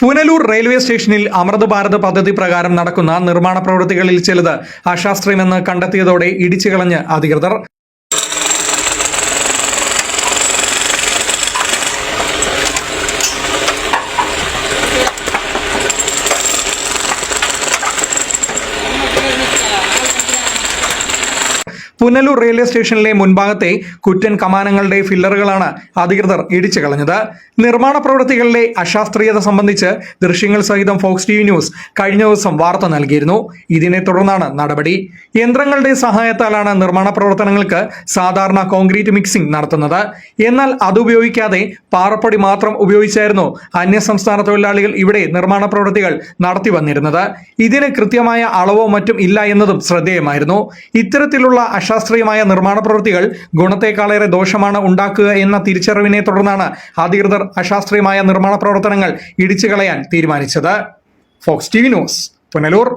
Punalur railway സ്റ്റേഷനിൽ അമൃത് ഭാരത് പദ്ധതി പ്രകാരം നടക്കുന്ന നിർമ്മാണ പ്രവൃത്തികളിൽ ചിലത് അശാസ്ത്രീയമെന്ന് കണ്ടെത്തിയതോടെ ഇടിച്ചു കളഞ്ഞ് അധികൃതർ പുനലൂർ റെയിൽവേ സ്റ്റേഷനിലെ മുൻഭാഗത്തെ കുറ്റൻ കമാനങ്ങളുടെ ഫില്ലറുകളാണ് അധികൃതർ ഇടിച്ചു കളഞ്ഞത്. നിർമ്മാണ പ്രവൃത്തികളിലെ അശാസ്ത്രീയത സംബന്ധിച്ച് ദൃശ്യങ്ങൾ സഹിതം ഫോക്സ് ടി ന്യൂസ് കഴിഞ്ഞ ദിവസം വാർത്ത നൽകിയിരുന്നു. ഇതിനെ തുടർന്നാണ് നടപടി. യന്ത്രങ്ങളുടെ സഹായത്താലാണ് നിർമ്മാണ പ്രവർത്തനങ്ങൾക്ക് സാധാരണ കോൺക്രീറ്റ് മിക്സിംഗ് നടത്തുന്നത്. എന്നാൽ അതുപയോഗിക്കാതെ പാറപ്പൊടി മാത്രം ഉപയോഗിച്ചായിരുന്നു അന്യസംസ്ഥാന തൊഴിലാളികൾ ഇവിടെ നിർമ്മാണ പ്രവൃത്തികൾ നടത്തി വന്നിരുന്നത്. ഇതിന് കൃത്യമായ അളവോ മറ്റും ഇല്ല എന്നതും ശ്രദ്ധേയമായിരുന്നു. ഇത്തരത്തിലുള്ള അശാസ്ത്രീയമായ നിർമ്മാണ പ്രവൃത്തികൾ ഗുണത്തെക്കാളേറെ ദോഷമാണ് ഉണ്ടാക്കുക എന്ന തിരിച്ചറിവിനെ തുടർന്നാണ് അധികൃതർ അശാസ്ത്രീയമായ നിർമ്മാണ പ്രവർത്തനങ്ങൾ ഇടിച്ചു കളയാൻ തീരുമാനിച്ചത്. Fox T V news Punalur.